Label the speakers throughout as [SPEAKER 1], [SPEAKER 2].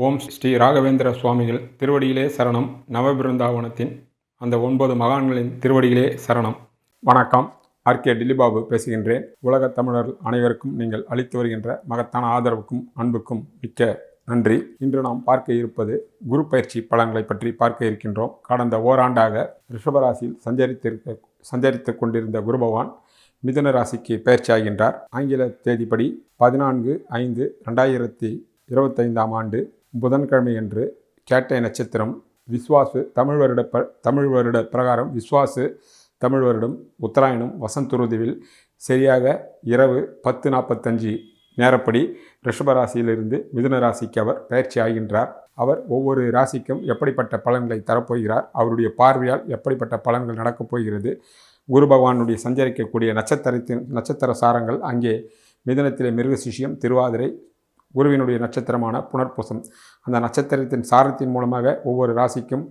[SPEAKER 1] ஓம் ஸ்ரீ ராகவேந்திர சுவாமிகள் திருவடியிலே சரணம். நவபிருந்தாவனத்தின் அந்த ஒன்பது மகான்களின் திருவடியிலே சரணம். வணக்கம். ஆர்கே டில்லிபாபு பேசுகின்றேன். உலகத் தமிழர்கள் அனைவருக்கும் நீங்கள் அளித்து வருகின்ற மகத்தான ஆதரவுக்கும் அன்புக்கும் மிக்க நன்றி. இன்று நாம் பார்க்க இருப்பது குரு பயிற்சி பலன்களை பற்றி பார்க்க இருக்கின்றோம். கடந்த ஓராண்டாக ரிஷபராசியில் சஞ்சரித்திருக்க சஞ்சரித்து கொண்டிருந்த குரு பகவான் மிதன ராசிக்கு பயிற்சியாகின்றார் ஆங்கில தேதிப்படி பதினான்கு ஐந்து ரெண்டாயிரத்தி இருபத்தைந்தாம் ஆண்டு புதன்கிழமையன்று கேட்டை நட்சத்திரம் விஸ்வாசு தமிழ் வருட ப தமிழ் வருட பிரகாரம் விஸ்வாசு தமிழ் வருடம் உத்தராயணம் வசந்துருதுவில் சரியாக இரவு பத்து நாற்பத்தஞ்சு நேரப்படி ரிஷபராசியிலிருந்து மிதுன ராசிக்கு அவர் பயிற்சி ஆகின்றார். அவர் ஒவ்வொரு ராசிக்கும் எப்படிப்பட்ட பலன்களை தரப்போகிறார் அவருடைய பார்வையால் எப்படிப்பட்ட பலன்கள் நடக்கப் போகிறது குரு பகவானுடைய சஞ்சரிக்கக்கூடிய நட்சத்திரத்தின் நட்சத்திர சாரங்கள் அங்கே மிதனத்திலே மிருகசிஷியம் திருவாதிரை குருவினுடைய நட்சத்திரமான புனர்பூசம். அந்த நட்சத்திரத்தின் சாரத்தின் மூலமாக ஒவ்வொரு ராசிக்கும்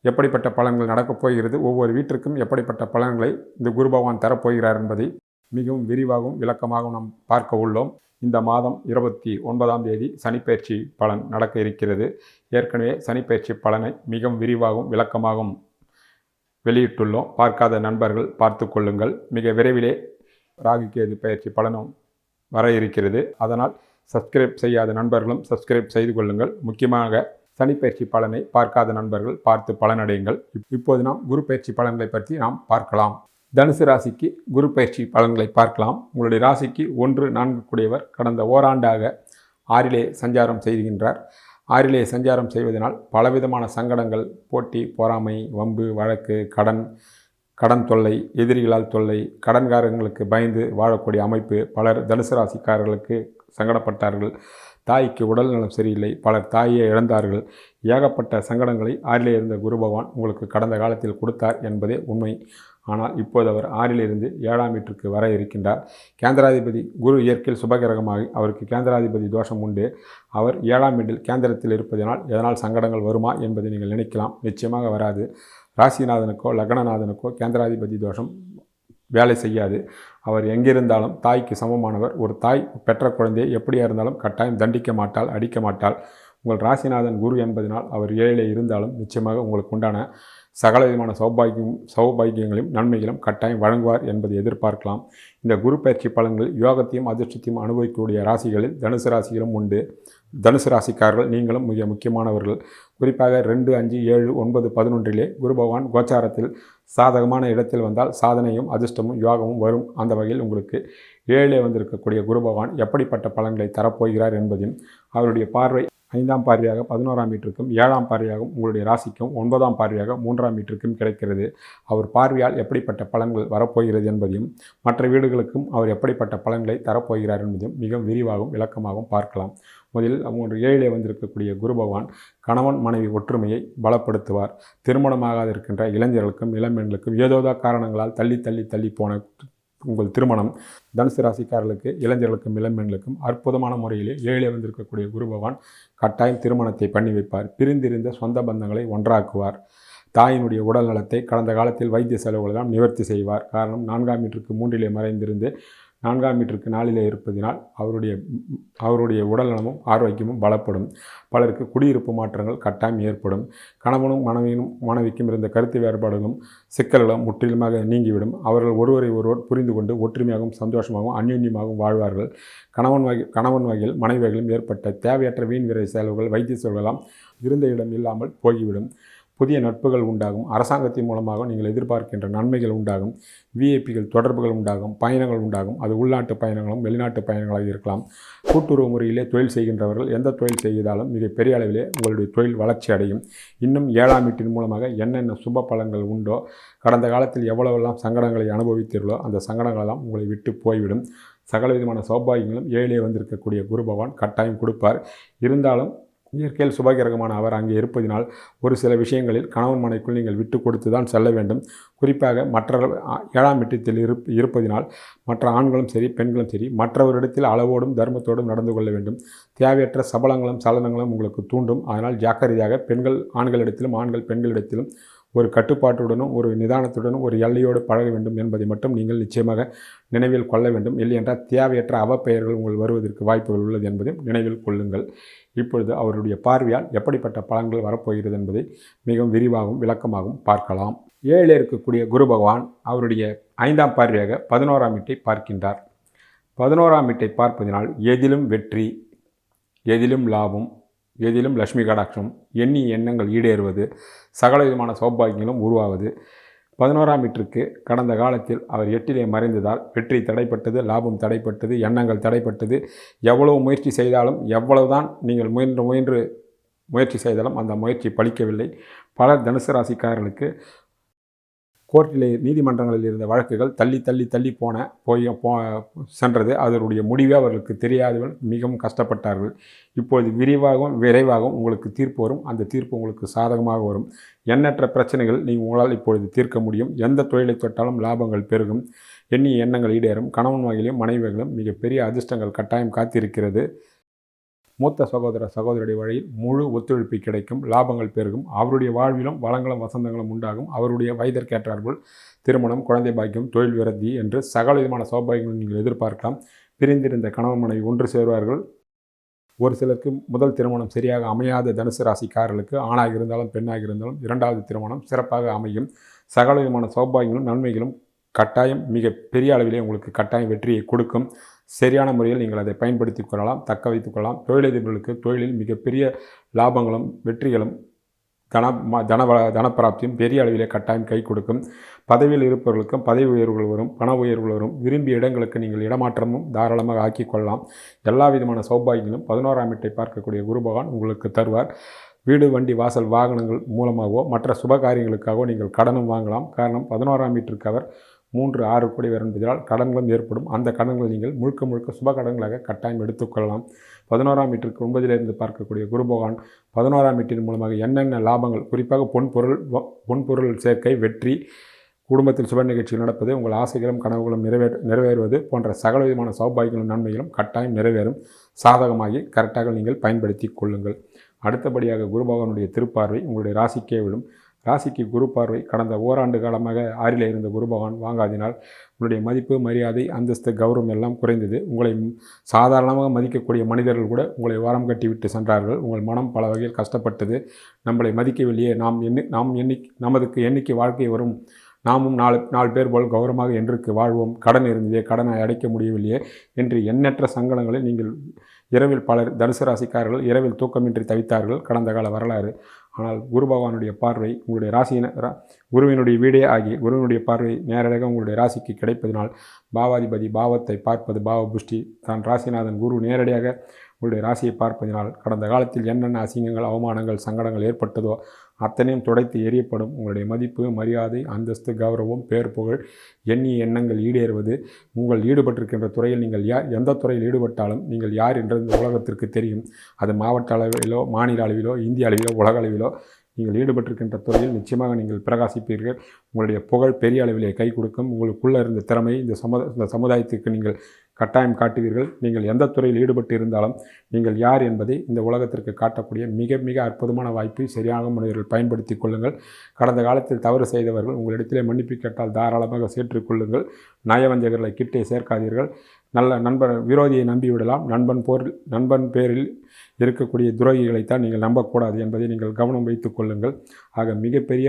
[SPEAKER 1] எப்படிப்பட்ட பலன்கள் நடக்கப் போகிறது ஒவ்வொரு வீட்டிற்கும் எப்படிப்பட்ட பலன்களை இந்த குரு பகவான் தரப்போகிறார் என்பதை மிகவும் விரிவாகவும் விளக்கமாகவும் நாம் பார்க்க உள்ளோம். இந்த மாதம் இருபத்தி ஒன்பதாம் தேதி சனிப்பயிற்சி பலன் நடக்க இருக்கிறது. ஏற்கனவே சனிப்பயிற்சி பலனை மிகவும் விரிவாகவும் விளக்கமாகவும் வெளியிட்டுள்ளோம். பார்க்காத நண்பர்கள் பார்த்து கொள்ளுங்கள். மிக விரைவிலே ராகு கேது பயிற்சி பலனும் வர இருக்கிறது. அதனால் சப்ஸ்கிரைப் செய்யாத நண்பர்களும் சப்ஸ்கிரைப் செய்து கொள்ளுங்கள். முக்கியமாக சனிப்பயிற்சி பலனை பார்க்காத நண்பர்கள் பார்த்து பலனடையுங்கள். இப்- இப்போது நாம் குரு பயிற்சி பலன்களை பற்றி நாம் பார்க்கலாம். தனுசு ராசிக்கு குரு பயிற்சி பலன்களை பார்க்கலாம். உங்களுடைய ராசிக்கு ஒன்று நான்கு கூடியவர் கடந்த ஓராண்டாக ஆறிலே சஞ்சாரம் செய்கின்றார். ஆறிலே சஞ்சாரம் செய்வதனால் பலவிதமான சங்கடங்கள் போட்டி பொறாமை வம்பு வழக்கு கடன் கடன் தொல்லை எதிரிகளால் தொல்லை கடன்காரங்களுக்கு பயந்து வாழக்கூடிய அமைப்பு பலர் தனுசு ராசிக்காரர்களுக்கு சங்கடப்பட்டார்கள். தாய்க்கு உடல் நலம் சரியில்லை. பலர் தாயை இழந்தார்கள். ஏகப்பட்ட சங்கடங்களை ஆறிலே இருந்த குரு பகவான் உங்களுக்கு கடந்த காலத்தில் கொடுத்தார் என்பதே உண்மை. ஆனால் இப்போது அவர் ஆறிலிருந்து ஏழாம் வீட்டிற்கு வர இருக்கின்றார். கேந்திராதிபதி குரு இயற்கையில் சுபகிரகமாகி அவருக்கு கேந்திராதிபதி தோஷம் உண்டு. அவர் ஏழாம் வீட்டில் கேந்திரத்தில் இருப்பதனால் எதனால் சங்கடங்கள் வருமா என்பதை நீங்கள் நினைக்கலாம். நிச்சயமாக வராது. ராசிநாதனுக்கோ லக்னநாதனுக்கோ கேந்திராதிபதி தோஷம் வேலை செய்யாது. அவர் எங்கிருந்தாலும் தாய்க்கு சமமானவர். ஒரு தாய் பெற்ற குழந்தையை எப்படியா இருந்தாலும் கட்டாயம் தண்டிக்க மாட்டாள் அடிக்க மாட்டாள். உங்கள் ராசிநாதன் குரு என்பதனால் அவர் ஏழிலே இருந்தாலும் நிச்சயமாக உங்களுக்கு உண்டான சகல விதமான சௌபாகியம் சௌபாகியங்களையும் நன்மைகளும் கட்டாயம் வழங்குவார் என்பதை எதிர்பார்க்கலாம். இந்த குரு பயிற்சி பலன்கள் யோகத்தையும் அதிர்ஷ்டத்தையும் அனுபவிக்கக்கூடிய ராசிகளில் தனுசு ராசிகளும் உண்டு. தனுசு ராசிக்காரர்கள் நீங்களும் மிக முக்கியமானவர்கள். குறிப்பாக ரெண்டு அஞ்சு ஏழு ஒன்பது பதினொன்றிலே குரு பகவான் கோச்சாரத்தில் சாதகமான இடத்தில் வந்தால் சாதனையும் அதிர்ஷ்டமும் யோகமும் வரும். அந்த வகையில் உங்களுக்கு ஏழிலே வந்திருக்கக்கூடிய குரு பகவான் எப்படிப்பட்ட பலன்களை தரப்போகிறார் என்பதையும் அவருடைய பார்வை ஐந்தாம் பார்வையாக பதினோராம் வீட்டிற்கும் ஏழாம் பார்வையாகவும் உங்களுடைய ராசிக்கும் ஒன்பதாம் பார்வையாக மூன்றாம் வீட்டிற்கும் கிடைக்கிறது. அவர் பார்வையால் எப்படிப்பட்ட பலன்கள் வரப்போகிறது என்பதையும் மற்ற வீடுகளுக்கும் அவர் எப்படிப்பட்ட பலன்களை தரப்போகிறார் என்பதையும் மிக விரிவாகவும் விளக்கமாகவும் பார்க்கலாம். முதலில் அவங்க ஏழிலே வந்திருக்கக்கூடிய குரு பகவான் கணவன் மனைவி ஒற்றுமையை பலப்படுத்துவார். திருமணமாகாது இருக்கின்ற இளைஞர்களுக்கும் இளம்பெண்களுக்கும் ஏதோதோ காரணங்களால் தள்ளி தள்ளி தள்ளி போன உங்கள் திருமணம் தனுசு ராசிக்காரர்களுக்கு இளைஞர்களுக்கும் இளம்பெண்களுக்கும் அற்புதமான முறையிலே ஏழே வந்திருக்கக்கூடிய குரு பகவான் கட்டாயம் திருமணத்தை பண்ணி வைப்பார். பிரிந்திருந்த சொந்த பந்தங்களை ஒன்றாக்குவார். தாயினுடைய உடல் நலத்தை கடந்த காலத்தில் வைத்திய செலவுகளெல்லாம் நிவர்த்தி செய்வார். காரணம் நான்காம் மீட்டருக்கு மூன்றிலே மறைந்திருந்து நான்காம் மீட்டருக்கு நாளில் இருப்பதினால் அவருடைய அவருடைய உடல் நலமும் ஆரோக்கியமும் பலப்படும். பலருக்கு குடியிருப்பு மாற்றங்கள் கட்டாயம் ஏற்படும். கணவனும் மனைவியும் மனைவிக்கும் இருந்த கருத்து வேறுபாடுகளும் சிக்கல்களும் முற்றிலுமாக நீங்கிவிடும். அவர்கள் ஒருவரை ஒருவர் புரிந்து கொண்டு ஒற்றுமையாகவும் சந்தோஷமாகவும் அந்யோன்யமாகவும் வாழ்வார்கள். கணவன் வகை கணவன் வகையில் மனைவி வகையிலும் ஏற்பட்ட தேவையற்ற வீண் விரை செலவுகள் வைத்திய செலவுகளாம் இருந்த இடம் இல்லாமல் போய்விடும் புதிய நட்புகள் உண்டாகும். அரசாங்கத்தின் மூலமாக நீங்கள் எதிர்பார்க்கின்ற நன்மைகள் உண்டாகும். விஐபிகள் தொடர்புகள் உண்டாகும். பயணங்கள் உண்டாகும். அது உள்நாட்டு பயணங்களும் வெளிநாட்டு பயணங்களாக இருக்கலாம். கூட்டுறவு முறையிலே தொழில் செய்கின்றவர்கள் எந்த தொழில் செய்தாலும் மிக பெரிய அளவிலே உங்களுடைய தொழில் வளர்ச்சி அடையும். இன்னும் ஏழாம் வீட்டின் மூலமாக என்னென்ன சுப பலன்கள் உண்டோ கடந்த காலத்தில் எவ்வளவெல்லாம் சங்கடங்களை அனுபவித்தீர்களோ அந்த சங்கடங்களெல்லாம் உங்களை விட்டு போய்விடும். சகல விதமான சௌபாகியங்களும் ஏழிலே வந்திருக்கக்கூடிய குரு பகவான் கட்டாயம் கொடுப்பார். இருந்தாலும் இயற்கையில் சுபாகிரகமான அவர் அங்கே இருப்பதினால் ஒரு சில விஷயங்களில் கணவன் மனைக்குள் நீங்கள் விட்டு கொடுத்து தான் செல்ல வேண்டும். குறிப்பாக மற்ற ஏழாம் இடத்தில் இருப் இருப்பதினால் மற்ற ஆண்களும் சரி பெண்களும் சரி மற்றவரிடத்தில் அளவோடும் தர்மத்தோடும் நடந்து கொள்ள வேண்டும். தேவையற்ற சபலங்களும் சலனங்களும் உங்களுக்கு தூண்டும். அதனால் ஜாக்கிரதையாக பெண்கள் ஆண்களிடத்திலும் ஆண்கள் பெண்களிடத்திலும் ஒரு கட்டுப்பாட்டுடனும் ஒரு நிதானத்துடனும் ஒரு எல்லையோடு பழக வேண்டும் என்பதை மட்டும் நீங்கள் நிச்சயமாக நினைவில் கொள்ள வேண்டும். இல்லை என்றால் தேவையற்ற அவப்பெயர்கள் உங்கள் வருவதற்கு வாய்ப்புகள் உள்ளது என்பதையும் நினைவில் கொள்ளுங்கள். இப்பொழுது அவருடைய பார்வையால் எப்படிப்பட்ட பலன்கள் வரப்போகிறது என்பதை மிகவும் விரிவாகவும் விளக்கமாகவும் பார்க்கலாம். ஏழில் இருக்கக்கூடிய குரு பகவான் அவருடைய ஐந்தாம் பார்வையாக பதினோராம் வீட்டை பார்க்கின்றார். பதினோராம் வீட்டை பார்ப்பதினால் எதிலும் வெற்றி எதிலும் லாபம் எதிலும் லட்சுமி கடாட்சம் எண்ணி எண்ணங்கள் ஈடேறுவது சகல விதமான சௌபாகியங்களும் உருவாவது பதினோராம் வீட்டிற்கு கடந்த காலத்தில் அவர் எட்டிலே மறைந்ததால் வெற்றி தடைப்பட்டது லாபம் தடைப்பட்டது எண்ணங்கள் தடைப்பட்டது. எவ்வளவு முயற்சி செய்தாலும் எவ்வளவுதான் நீங்கள் முயன்று முயன்று முயற்சி செய்தாலும் அந்த முயற்சி பலிக்கவில்லை. பல தனுசு ராசிக்காரர்களுக்கு கோர்ட்டிலே நீதிமன்றங்களில் இருந்த வழக்குகள் தள்ளி தள்ளி தள்ளி போன போய் போ சென்றது. அதனுடைய முடிவே அவர்களுக்கு தெரியாதவர்கள் மிகவும் கஷ்டப்பட்டார்கள். இப்பொழுது விரிவாகவும் விரைவாகவும் உங்களுக்கு தீர்ப்பு வரும். அந்த தீர்ப்பு உங்களுக்கு சாதகமாக வரும். எண்ணற்ற பிரச்சனைகள் நீங்கள் உங்களால் இப்பொழுது தீர்க்க முடியும். எந்த தொழிலை தொட்டாலும் லாபங்கள் பெருகும். எண்ணிய எண்ணங்கள் ஈடேறும். கணவன் வகையிலும் மனைவிகளும் மிகப்பெரிய அதிர்ஷ்டங்கள் கட்டாயம் காத்திருக்கிறது. மூத்த சகோதர சகோதரி வழியில் முழு ஒத்துழைப்பு கிடைக்கும் லாபங்கள் பெருகும் அவருடைய வாழ்விலும் வளங்களும் வசந்தங்களும் உண்டாகும் அவருடைய வயதிற்கேற்றார்கள் திருமணம் குழந்தை பாக்கியம் தொழில் விரதி என்று சகல விதமான சௌபாகியங்களை நீங்கள் எதிர்பார்க்கலாம். பிரிந்திருந்த கணவன் மனைவி ஒன்று சேர்வார்கள். ஒரு சிலருக்கு முதல் திருமணம் சரியாக அமையாத தனுசு ராசிக்காரர்களுக்கு ஆணாக இருந்தாலும் பெண்ணாக இருந்தாலும் இரண்டாவது திருமணம் சிறப்பாக அமையும். சகல விதமான சௌபாகியங்களும் நன்மைகளும் கட்டாயம் மிக பெரிய அளவிலே உங்களுக்கு கட்டாயம் வெற்றியை கொடுக்கும். சரியான முறையில் நீங்கள் அதை பயன்படுத்தி கொள்ளலாம் தக்க வைத்துக் கொள்ளலாம். தொழிலதிபர்களுக்கு தொழிலில் மிகப்பெரிய லாபங்களும் வெற்றிகளும் தன ம தன தனப்பிராப்தியும் பெரிய அளவிலே கட்டாயம் கை கொடுக்கும். பதவியில் இருப்பவர்களுக்கும் பதவி உயர்வுகள் வரும் பண உயர்வுகள் வரும். விரும்பிய இடங்களுக்கு நீங்கள் இடமாற்றமும் தாராளமாக ஆக்கிக் கொள்ளலாம். எல்லா விதமான சௌபாகியங்களும் பதினோராம் எட்டை பார்க்கக்கூடிய குரு பகவான் உங்களுக்கு தருவார். வீடு வண்டி வாசல் வாகனங்கள் மூலமாகவோ மற்ற சுப காரியங்களுக்காகவோ நீங்கள் கடனும் வாங்கலாம். காரணம் பதினோராம் வீட்டிற்கு அவர் மூன்று ஆறு கோடி வரும் என்பதால் கடன்களும் ஏற்படும். அந்த கடன்களை நீங்கள் முழுக்க முழுக்க சுப கடன்களாக கட்டாயம் எடுத்துக்கொள்ளலாம். பதினோராம் வீட்டிற்கு ஒன்பதிலிருந்து பார்க்கக்கூடிய குரு பகவான் பதினோராம் வீட்டின் மூலமாக என்னென்ன லாபங்கள் குறிப்பாக பொன்பொருள் பொன்பொருள் சேர்க்கை வெற்றி குடும்பத்தில் சுப நிகழ்ச்சிகள் நடப்பது உங்கள் ஆசைகளும் கனவுகளும் நிறைவே நிறைவேறுவது போன்ற சகல விதமான சௌபாகியங்களும் நன்மைகளும் கட்டாயம் நிறைவேறும். சாதகமாகி கரெக்டாக நீங்கள் பயன்படுத்தி கொள்ளுங்கள். அடுத்தபடியாக குரு பகவானுடைய திருப்பார்வை உங்களுடைய ராசிக்கே விடும் ராசிக்கு குரு பார்வை கடந்த ஓராண்டு காலமாக ஆறில் இருந்த குரு பகவான் வாங்காதினால் உங்களுடைய மதிப்பு மரியாதை அந்தஸ்து கௌரவம் எல்லாம் குறைந்தது. உங்களை சாதாரணமாக மதிக்கக்கூடிய மனிதர்கள் கூட உங்களை ஓரம் கட்டிவிட்டு சென்றார்கள். உங்கள் மனம் பல வகையில் கஷ்டப்பட்டது. நம்மளை மதிக்கவில்லையே. நாம் எண்ணி நாம் எண்ணி நமதுக்கு எண்ணிக்கை வாழ்க்கை வரும். நாமும் நாலு நாலு பேர் போல் கௌரவமாக என்றுக்கு வாழ்வோம்? கடன் இருந்ததே கடனை அடைக்க முடியவில்லையே என்று எண்ணற்ற சங்கடங்களை நீங்கள் இரவில் பலர் தனுசு ராசிக்காரர்கள் இரவில் தூக்கமின்றி தவித்தார்கள். கடந்த கால வரலாறு ஆனால் குரு பகவானுடைய பார்வை உங்களுடைய ராசியின குருவினுடைய வீடே ஆகி குருவினுடைய பார்வை நேரடியாக உங்களுடைய ராசிக்கு கிடைப்பதனால் பாவாதிபதி பாவத்தை பார்ப்பது பாவ புஷ்டி தான் ராசிநாதன் குரு நேரடியாக உங்களுடைய ராசியை பார்ப்பதினால் கடந்த காலத்தில் என்னென்ன அசிங்கங்கள் அவமானங்கள் சங்கடங்கள் ஏற்பட்டதோ அத்தனையும் துடைத்து எரியப்படும். உங்களுடைய மதிப்பு மரியாதை அந்தஸ்து கௌரவம் பேர் புகழ் எண்ணிய எண்ணங்கள் ஈடேறுவது. உங்கள் ஈடுபட்டிருக்கின்ற துறையில் நீங்கள் யார் எந்த துறையில் ஈடுபட்டாலும் நீங்கள் யார் என்ற உலகத்திற்கு தெரியும். அது மாவட்ட அளவிலோ மாநில அளவிலோ இந்திய அளவிலோ உலக அளவிலோ நீங்கள் ஈடுபட்டிருக்கின்ற துறையில் நிச்சயமாக நீங்கள் பிரகாசிப்பீர்கள். உங்களுடைய புகழ் பெரிய அளவிலே கை கொடுக்கும். உங்களுக்குள்ளே இருந்த திறமை இந்த சமுத இந்த சமுதாயத்துக்கு நீங்கள் கட்டாயம் காட்டுவீர்கள். நீங்கள் எந்த துறையில் ஈடுபட்டு இருந்தாலும் நீங்கள் யார் என்பதை இந்த உலகத்திற்கு காட்டக்கூடிய மிக மிக அற்புதமான வாய்ப்பை சரியாக மனிதர்கள் பயன்படுத்தி கொள்ளுங்கள். கடந்த காலத்தில் தவறு செய்தவர்கள் உங்களிடத்திலே மன்னிப்பு கேட்டால் தாராளமாக சேற்றுக்கொள்ளுங்கள் நயவஞ்சகர்களை கிட்டே சேர்க்காதீர்கள். நல்ல நண்பர் விரோதியை நம்பிவிடலாம். நண்பன் போர் நண்பன் பேரில் இருக்கக்கூடிய துரோகிகளைத்தான் நீங்கள் நம்பக்கூடாது என்பதை நீங்கள் கவனம் வைத்துக் கொள்ளுங்கள். ஆக மிகப்பெரிய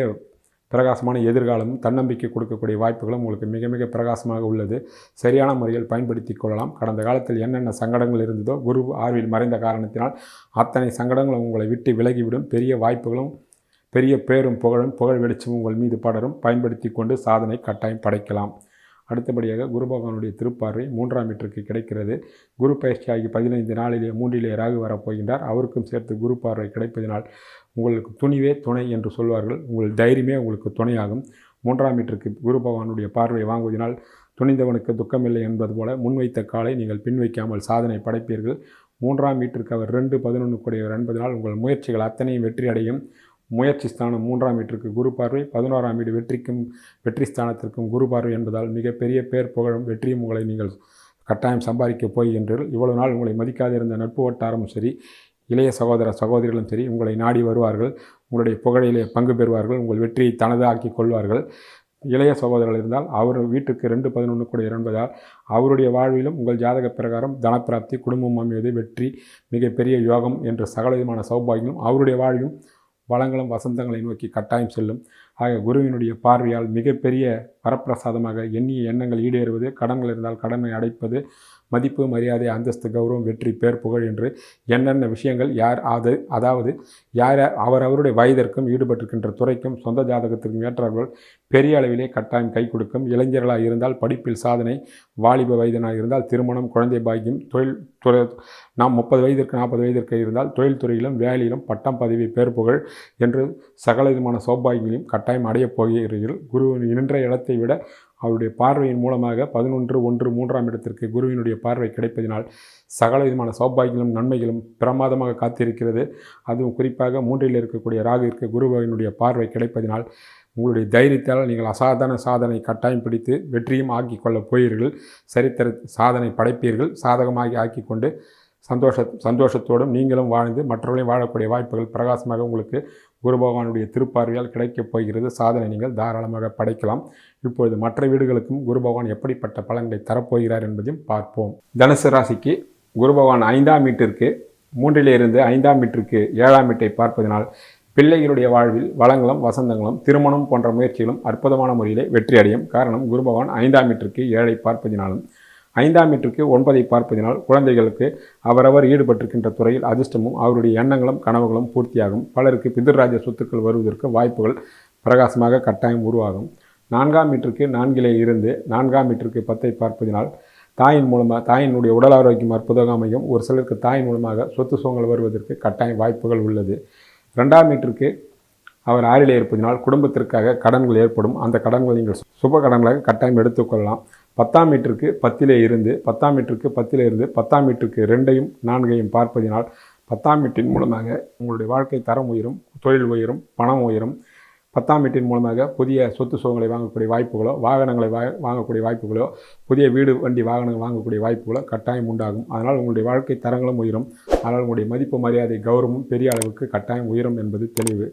[SPEAKER 1] பிரகாசமான எதிர்காலமும் தன்னம்பிக்கை கொடுக்கக்கூடிய வாய்ப்புகளும் உங்களுக்கு மிக மிக பிரகாசமாக உள்ளது. சரியான முறையில் பயன்படுத்தி கொள்ளலாம். கடந்த காலத்தில் என்னென்ன சங்கடங்கள் இருந்ததோ குரு ஆர்வில் மறைந்த காரணத்தினால் அத்தனை சங்கடங்களும் உங்களை விட்டு விலகிவிடும். பெரிய வாய்ப்புகளும் பெரிய பேரும் புகழும் புகழ் வெளிச்சமும் உங்கள் மீது படரும். பயன்படுத்தி கொண்டு சாதனை கட்டாயம் படைக்கலாம். அடுத்தபடியாக குரு பகவானுடைய திருப்பார்வை மூன்றாம் மீட்டருக்கு கிடைக்கிறது. குரு பயிற்சியாகி பதினைந்து நாளிலே மூன்றிலே ராகு வரப்போகின்றார் அவருக்கும் சேர்த்து குரு பார்வை கிடைப்பதனால் உங்களுக்கு துணிவே துணை என்று சொல்வார்கள். உங்கள் தைரியமே உங்களுக்கு துணையாகும். மூன்றாம் மீட்டருக்கு குரு பகவானுடைய பார்வை வாங்குவதனால் துணிந்தவனுக்கு துக்கமில்லை என்பது போல முன்வைத்த காலை நீங்கள் பின்வைக்காமல் சாதனை படைப்பீர்கள். மூன்றாம் மீட்டருக்கு அவர் ரெண்டு பதினொன்று கூடியவர் என்பதனால் உங்கள் முயற்சிகள் அத்தனையும் வெற்றி அடையும் முயற்சி ஸ்தானம் மூன்றாம் வீட்டிற்கு குரு பார்வை பதினோராம் வீடு வெற்றிக்கும் வெற்றி ஸ்தானத்திற்கும் குரு பார்வை என்பதால் மிகப்பெரிய பேர் புகழும் வெற்றியும் உங்களை நீங்கள் கட்டாயம் சம்பாதிக்கப் போகின்றீர்கள் இவ்வளவு நாள் உங்களை மதிக்காதிருந்த நட்பு வட்டாரமும் சரி இளைய சகோதர சகோதரிகளும் சரி உங்களை நாடி வருவார்கள். உங்களுடைய புகழிலே பங்கு பெறுவார்கள். உங்கள் வெற்றியை தனதாக்கி கொள்வார்கள். இளைய சகோதரர்கள் இருந்தால் அவர் வீட்டுக்கு ரெண்டு பதினொன்று கூட இருந்ததால் அவருடைய வாழ்விலும் உங்கள் ஜாதக பிரகாரம் தனப்பிராப்தி குடும்பம் அமைவது வெற்றி மிகப்பெரிய யோகம் என்ற சகலவிதமான சௌபாகியம் அவருடைய வாழ்விலும் வளங்களும் வசந்தங்களை நோக்கி கட்டாயம் செல்லும். ஆக குருவினுடைய பார்வையால் மிகப்பெரிய வரப்பிரசாதமாக எண்ணிய எண்ணங்கள் ஈடேறுவது கடன்கள் இருந்தால் கடனை அடைப்பது மதிப்பு மரியாதை அந்தஸ்து கௌரவம் வெற்றி பேர் புகழ் என்று என்னென்ன விஷயங்கள் யார் அது அதாவது யார் அவர் அவருடைய வயதிற்கும் ஈடுபட்டிருக்கின்ற துறைக்கும் சொந்த ஜாதகத்திற்கும் ஏற்றவர்கள் பெரிய அளவிலே கட்டாயம் கை கொடுக்கும். இளைஞர்களாக இருந்தால் படிப்பில் சாதனை வாலிப வயதினாக இருந்தால் திருமணம் குழந்தை பாக்கியம் தொழில் துறை நாம் முப்பது வயதிற்கு நாற்பது வயதிற்கு இருந்தால் தொழில்துறையிலும் வேலையிலும் பட்டம் பதவி பேர் புகழ் என்று சகல விதமான சௌபாகியங்களையும் கட்டாயம் அடையப் போகிறீர்கள். குரு நின்ற இடத்தை விட அவருடைய பார்வையின் மூலமாக பதினொன்று ஒன்று மூன்றாம் இடத்திற்கு குருவினுடைய பார்வை கிடைப்பதினால் சகல விதமான சௌபாகியங்களும் நன்மைகளும் பிரமாதமாக காத்திருக்கிறது. அதுவும் குறிப்பாக மூன்றில் இருக்கக்கூடிய ராகுவிற்கு குருவினுடைய பார்வை கிடைப்பதினால் உங்களுடைய தைரியத்தால் நீங்கள் அசாதாரண சாதனை கட்டாயம் பிடித்து வெற்றியும் ஆக்கி கொள்ளப் போகிறீர்கள். சரித்திர சாதனை படைப்பீர்கள். சாதகமாகி ஆக்கி கொண்டு சந்தோஷ சந்தோஷத்தோடும் நீங்களும் வாழ்ந்து மற்றவர்களையும் வாழக்கூடிய வாய்ப்புகள் பிரகாசமாக உங்களுக்கு குரு பகவானுடைய திருப்பார்வையால் கிடைக்கப் போகிறது. சாதனை நீங்கள் தாராளமாக படைக்கலாம். இப்பொழுது மற்ற வீடுகளுக்கும் குரு பகவான் எப்படிப்பட்ட பலன்களை தரப்போகிறார் என்பதையும் பார்ப்போம். தனுசு ராசிக்கு குரு பகவான் ஐந்தாம் வீட்டிற்கு மூன்றிலிருந்து ஐந்தாம் வீட்டிற்கு ஏழாம் வீட்டை பார்ப்பதனால் பிள்ளைகளுடைய வாழ்வில் வளங்களும் வசந்தங்களும் திருமணம் போன்ற முயற்சிகளும் அற்புதமான முறையிலே வெற்றி அடையும் காரணம் குரு பகவான் ஐந்தாம் வீட்டிற்கு ஏழை பார்ப்பதினாலும் ஐந்தாம் வீட்டிற்கு ஒன்பதை பார்ப்பதினால் குழந்தைகளுக்கு அவரவர் ஈடுபட்டிருக்கின்ற துறையில் அதிர்ஷ்டமும் அவருடைய எண்ணங்களும் கனவுகளும் பூர்த்தியாகும். பலருக்கு பிதிர்ராஜ சொத்துக்கள் வருவதற்கு வாய்ப்புகள் பிரகாசமாக கட்டாயம் உருவாகும். நான்காம் மீட்டருக்கு நான்கிலே இருந்து நான்காம் மீட்டருக்கு பத்தை பார்ப்பதினால் தாயின் மூலமாக தாயினுடைய உடல் ஆரோக்கியம் அற்புதமாக அமையும். ஒரு சிலருக்கு தாயின் மூலமாக சொத்து சுகங்கள் வருவதற்கு கட்டாயம் வாய்ப்புகள் உள்ளது. ரெண்டாம் மீட்டருக்கு அவர் ஆறிலே இருப்பதினால் குடும்பத்திற்காக கடன்கள் ஏற்படும். அந்த கடன்கள் நீங்கள் சுப கடன்களாக கட்டாயம் எடுத்துக்கொள்ளலாம். பத்தாம் மீட்டருக்கு பத்திலே இருந்து பத்தாம் மீட்டருக்கு பத்திலே இருந்து பத்தாம் மீட்டருக்கு ரெண்டையும் நான்கையும் பார்ப்பதினால் பத்தாம் மீட்டின் மூலமாக உங்களுடைய வாழ்க்கை தரம் உயரும் தொழில் உயரும் பணம் உயரும். பத்தாம் வீட்டின் மூலமாக புதிய சொத்து சுகங்களை வாங்கக்கூடிய வாய்ப்புகளோ வாகனங்களை வா வாங்கக்கூடிய வாய்ப்புகளோ புதிய வீடு வண்டி வாகனங்கள் வாங்கக்கூடிய வாய்ப்புகளோ கட்டாயம் உண்டாகும். அதனால் உங்களுடைய வாழ்க்கை தரங்களும் உயரும். அதனால் உங்களுடைய மதிப்பு மரியாதை கௌரவமும் பெரிய அளவுக்கு கட்டாயம் உயரும் என்பது தெளிவு.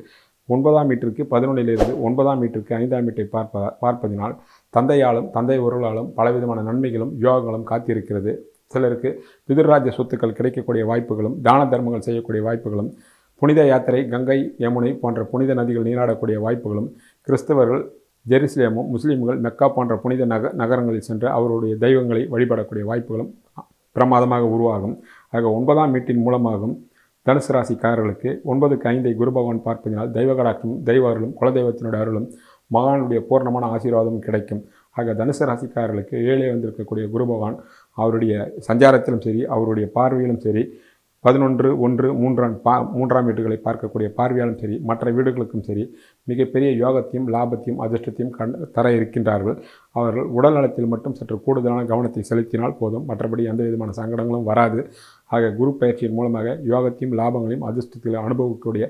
[SPEAKER 1] ஒன்பதாம் மீட்டருக்கு பதினொன்றிலிருந்து ஒன்பதாம் மீட்டருக்கு ஐந்தாம் மீட்டை பார்ப்ப பார்ப்பதினால் தந்தையாலும் தந்தை உறவுகளாலும் பலவிதமான நன்மைகளும் யோகங்களும் காத்திருக்கிறது. சிலருக்கு பிதிர்ராஜ்ய சொத்துக்கள் கிடைக்கக்கூடிய வாய்ப்புகளும் தான தர்மங்கள் செய்யக்கூடிய வாய்ப்புகளும் புனித யாத்திரை கங்கை யமுனை போன்ற புனித நதிகள் நீராடக்கூடிய வாய்ப்புகளும் கிறிஸ்தவர்கள் ஜெருசலேமும் முஸ்லீம்கள் மெக்கா போன்ற புனித நக நகரங்களில் சென்று அவருடைய தெய்வங்களை வழிபடக்கூடிய வாய்ப்புகளும் பிரமாதமாக உருவாகும். ஆக ஒன்பதாம் வீட்டின் மூலமாகவும் தனுசு ராசிக்காரர்களுக்கு ஒன்பதுக்கு ஐந்தை குரு பகவான் பார்ப்பதினால் தெய்வ கடாட்சமும் தெய்வ அருளும் குலதெய்வத்தினுடைய அருளும் மகானுடைய பூர்ணமான ஆசீர்வாதம் கிடைக்கும். ஆக தனுசு ராசிக்காரர்களுக்கு ஏழே வந்திருக்கக்கூடிய குரு பகவான் அவருடைய சஞ்சாரத்திலும் சரி அவருடைய பார்வையிலும் சரி பதினொன்று ஒன்று மூன்றாம் பா மூன்றாம் வீடுகளை பார்க்கக்கூடிய பார்வையாலும் சரி மற்ற வீடுகளுக்கும் சரி மிகப்பெரிய யோகத்தையும் லாபத்தையும் அதிர்ஷ்டத்தையும் கண் தர இருக்கின்றார்கள். அவர்கள் உடல் நலத்தில் மட்டும் சற்று கூடுதலான கவனத்தை செலுத்தினால் போதும். மற்றபடி எந்த விதமான சங்கடங்களும் வராது. ஆக குரு பயிற்சியின் மூலமாக யோகத்தையும் லாபங்களையும் அதிர்ஷ்டத்தில் அனுபவிக்கக்கூடிய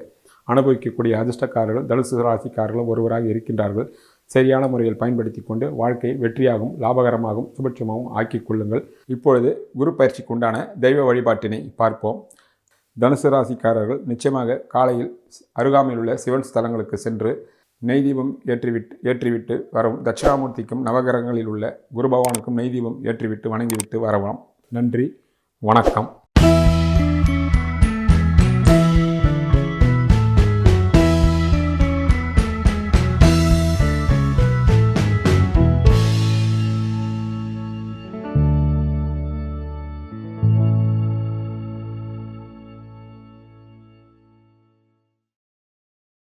[SPEAKER 1] அனுபவிக்கக்கூடிய அதிர்ஷ்டக்காரர்கள் தனுசு ராசிக்காரர்களும் ஒருவராக இருக்கின்றார்கள். சரியான முறையில் பயன்படுத்தி கொண்டு வாழ்க்கையை வெற்றியாகவும் லாபகரமாகவும் சுபட்சமாகவும் ஆக்கிக் கொள்ளுங்கள். இப்பொழுது குரு பயிற்சிக்கு உண்டான தெய்வ வழிபாட்டினை பார்ப்போம். தனுசு ராசிக்காரர்கள் நிச்சயமாக காலையில் அருகாமையில் உள்ள சிவன் ஸ்தலங்களுக்கு சென்று நெய் தீபம் ஏற்றிவிட்டு ஏற்றிவிட்டு வரவும் தட்சிணாமூர்த்திக்கும் நவகிரகங்களில் உள்ள குரு பகவானுக்கும் நெய் தீபம் ஏற்றிவிட்டு வணங்கிவிட்டு வரவும். நன்றி வணக்கம்.